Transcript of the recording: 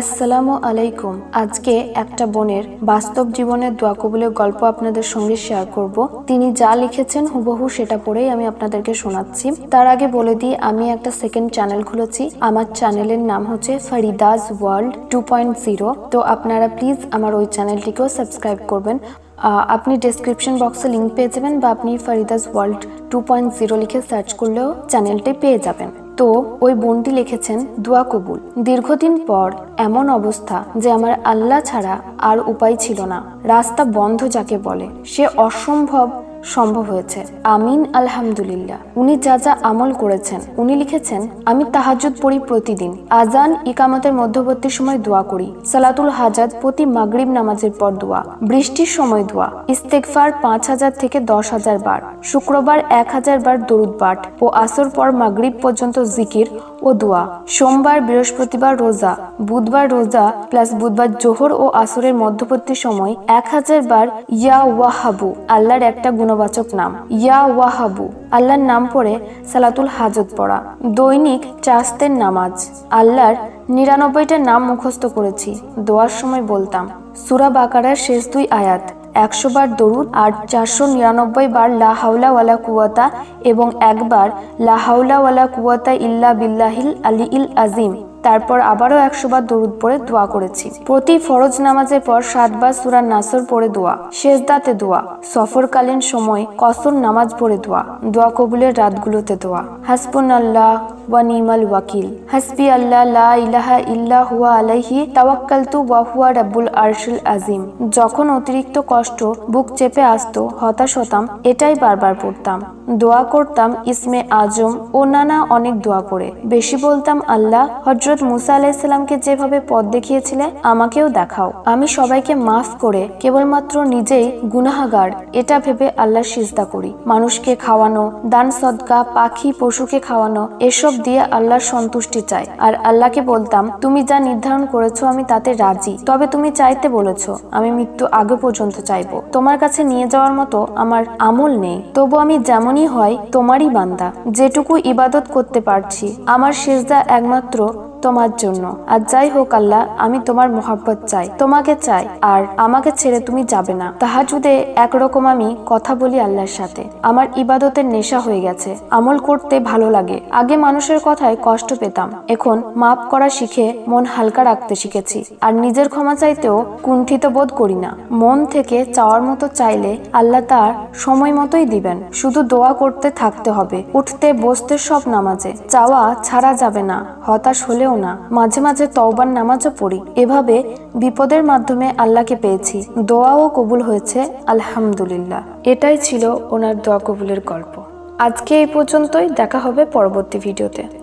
আসসালামু আলাইকুম। আজকে একটা বোনের বাস্তব জীবনের দোয়া কবুলের গল্প আপনাদের সঙ্গে শেয়ার করব। তিনি যা লিখেছেন হুবহু সেটা পড়েই আমি আপনাদেরকে শোনাচ্ছি। তার আগে বলে দিই, আমি একটা সেকেন্ড চ্যানেল খুলেছি। আমার চ্যানেলের নাম হচ্ছে Faridas world two point zero. তো আপনারা প্লিজ আমার ওই চ্যানেলটিকেও সাবস্ক্রাইব করবেন। আপনি ডেসক্রিপশন বক্সে লিঙ্ক পেয়ে যাবেন বা আপনি Faridas world two point zero লিখে সার্চ করলেও চ্যানেলটি পেয়ে যাবেন। তো ওই বোনটি লিখেছেন, দোয়া কবুল। দীর্ঘদিন পর এমন অবস্থা যে আমার আল্লাহ ছাড়া আর উপায় ছিল না। রাস্তা বন্ধ যাকে বলে। সে অসম্ভব সম্ভব হয়েছে। আমিন, আলহামদুলিল্লাহ। উনি যা যা আমল করেছেন, উনি লিখেছেন, আমি তাহাজুদ পড়ি প্রতিদিন। আজান ইকামতের মধ্যবর্তী সময় দোয়া করি। সালাতুল হাজাত প্রতি মাগরিব নামাজের পর দোয়া। বৃষ্টির সময় দোয়া। ইস্তেকফার পাঁচ হাজার থেকে দশ হাজার বার। শুক্রবার এক হাজার বার দরুদ পাঠ ও আসর পর মাগরিব পর্যন্ত জিকির ও দোয়া। সোমবার, বৃহস্পতিবার রোজা, বুধবার রোজা প্লাস বুধবার জোহর ও আসরের মধ্যবর্তী সময় এক হাজার বার ইয়া ওয়াহাবু আল্লাহর একটা গুণবাচক নাম। ইয়া ওয়াহাবু আল্লাহর নাম পড়ে সালাতুল হাজত পড়া। দৈনিক চাস্তের নামাজ। আল্লাহর নিরানব্বইটা নাম মুখস্থ করেছি। দোয়ার সময় বলতাম, সুরা বাকারার শেষ দুই আয়াত একশো বার দরুদ আর চারশো নিরানব্বই বার লা হাওলা ওয়ালা কুয়াতা এবং একবার লা হাওলা ওয়ালা কুয়াতা ইল্লা বিল্লাহিল আলী ইল আজিম। তারপর আবারও একশো বার দরুদ পড়ে দোয়া করেছি। প্রতি ফরজ নামাজের পর সাতবার সুরা নাসর পড়ে দোয়া শেষদাতে দোয়া, সফরকালীন সময় কসর নামাজ পড়ে দোয়া দোয়া কবুলের রাতগুলোতে দোয়া। হাসপুন আল্লাহ ওয়া নিমাল ওয়াকিল। হাসবি আল্লাহ লা ইলাহা ইল্লা হুয়া আলাইহি তাওয়াক্কালতু ওয়া হুয়া রাব্বুল আরশুল আজিম। যখন অতিরিক্ত কষ্ট বুক চেপে আসতো, হতাশ হতাম, এটাই বারবার পড়তাম। দোয়া করতাম ইসমে আজম ও নানা অনেক দোয়া করে বেশি বলতাম, আল্লাহ হজরত মুসা আলাইসাল্লামকে যেভাবে পথ দেখিয়েছিলে, আমাকেও দেখাও। আমি সবাইকে মাফ করে কেবলমাত্র নিজেই গুনাহাগার। এটা ভেবে আল্লাহ সিজদা করি। মানুষকে খাওয়ানো, দান সদকা, পাখি, পশুকে খাওয়ানো, এসব দিয়ে আল্লাহর সন্তুষ্টি চাই। আর আল্লাহকে বলতাম, তুমি যা নির্ধারণ করেছ, আমি তাতে রাজি। তবে তুমি চাইতে বলেছ, আমি মৃত্যু আগে পর্যন্ত চাইব। তোমার কাছে নিয়ে যাওয়ার মতো আমার আমল নেই। তবু আমি যেমনই হয় তোমারই বান্দা। যেটুকু ইবাদত করতে পারছি আমার শেষদা একমাত্র তোমার জন্য। আর যাই হোক আল্লাহ, আমি তোমার মোহাব্বত চাই। তোমাকে চাই, আর আমাকে ছেড়ে তুমি যাবে না। তাহাজুদে একরকম আমি কথা বলি আল্লাহর সাথে। আমার ইবাদতের নেশা হয়ে গেছে। আমল করতে ভালো লাগে। আগে মানুষের কথায় কষ্ট পেতাম। এখন মাপ করা শিখে মন হালকা রাখতে শিখেছি। আর নিজের ক্ষমা চাইতেও কুণ্ঠিত বোধ করি না। মন থেকে চাওয়ার মতো চাইলে আল্লাহ তার সময় মতোই দিবেন। শুধু দোয়া করতে থাকতে হবে। উঠতে, বসতে সব নামাজে। চাওয়া ছাড়া যাবে না। হতাশ হলেও না, মাঝে মাঝে তওবার নামাজও পড়ি। এভাবে বিপদের মাধ্যমে আল্লাহকে পেয়েছি। দোয়াও কবুল হয়েছে, আলহামদুলিল্লাহ। এটাই ছিল ওনার দোয়া কবুলের গল্প। আজকে এই পর্যন্তই, দেখা হবে পরবর্তী ভিডিওতে।